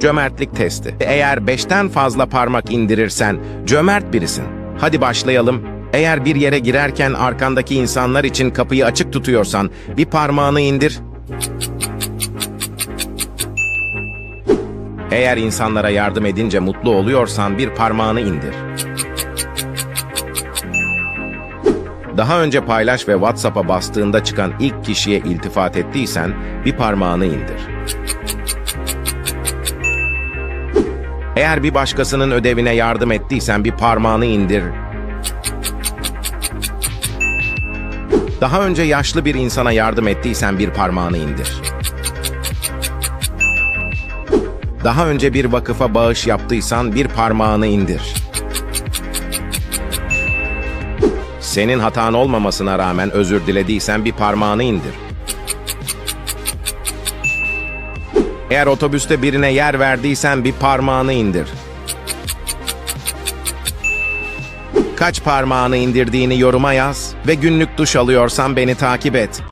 Cömertlik testi. Eğer beşten fazla parmak indirirsen cömert birisin. Hadi başlayalım. Eğer bir yere girerken arkandaki insanlar için kapıyı açık tutuyorsan bir parmağını indir. Eğer insanlara yardım edince mutlu oluyorsan bir parmağını indir. Daha önce paylaş ve WhatsApp'a bastığında çıkan ilk kişiye iltifat ettiysen bir parmağını indir. Eğer bir başkasının ödevine yardım ettiysen bir parmağını indir. Daha önce yaşlı bir insana yardım ettiysen bir parmağını indir. Daha önce bir vakıfa bağış yaptıysan bir parmağını indir. Senin hatan olmamasına rağmen özür dilediysen bir parmağını indir. Eğer otobüste birine yer verdiysen bir parmağını indir. Kaç parmağını indirdiğini yoruma yaz ve günlük duş alıyorsan beni takip et.